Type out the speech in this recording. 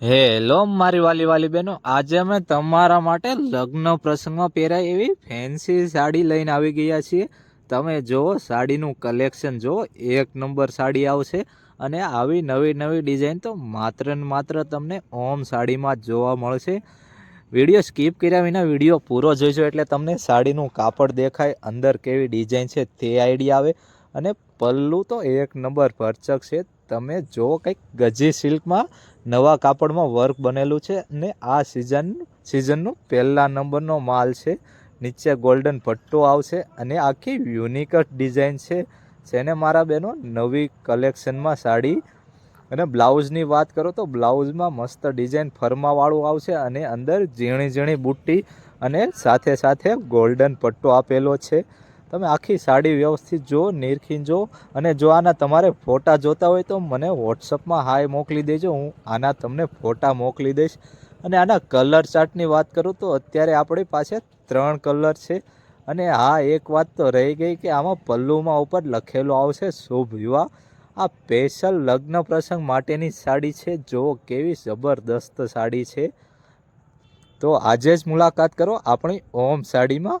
Hello મારી વાલી વાલી બહેનો, આજે અમે તમારા માટે લગ્ન પ્રસંગમાં પહેરાય એવી ફેન્સી સાડી લઈને આવી ગયા છીએ. તમે જુઓ, સાડીનું કલેક્શન જુઓ, એક નંબર સાડી આવશે અને આવી નવી નવી ડિઝાઇન તો માત્ર ને માત્ર તમને ઓમ સાડીમાં જ જોવા મળશે. વીડિયો સ્કીપ કર્યા વિના વીડિયો પૂરો જોઈજો એટલે તમને સાડીનું કાપડ દેખાય, અંદર કેવી ડિઝાઇન છે તે આઈડિયા આવે અને પલ્લું તો એક નંબર ભરચક છે તમે જો કંઈક ગજી સિલ્કમાં નવા કાપડમાં વર્ક બનેલું છે અને આ સિઝન સિઝનનું પહેલા નંબરનો માલ છે, નીચે ગોલ્ડન પટ્ટો આવશે અને આખી યુનિક ડિઝાઇન છે. જેને મારા બહેનો નવી કલેક્શનમાં સાડી અને બ્લાઉઝની વાત કરો તો બ્લાઉઝમાં મસ્ત ડિઝાઇન ફરમાવાળું આવશે અને અંદર ઝીણી ઝીણી બુટ્ટી અને સાથે સાથે ગોલ્ડન પટ્ટો આપેલો છે. તમે આખી સાડી વ્યવસ્થિત જો નિરખીને જો અને જો આના તમારે ફોટા જોતા હોય તો મને વોટ્સઅપમાં હાય મોકલી દેજો, હું આના તમને ફોટા મોકલી દઈશ. અને આના કલર ચાર્ટની વાત કરું તો અત્યારે આપણી પાસે ત્રણ કલર છે અને હા, એક વાત તો રહી ગઈ કે આમાં પલ્લુમાં ઉપર લખેલું આવશે, શુભ વિવાહ. આ સ્પેશિયલ લગ્ન પ્રસંગ માટેની સાડી છે. જો કેવી જબરદસ્ત સાડી છે. તો આજે જ મુલાકાત કરો આપણી ઓમ સાડીમાં.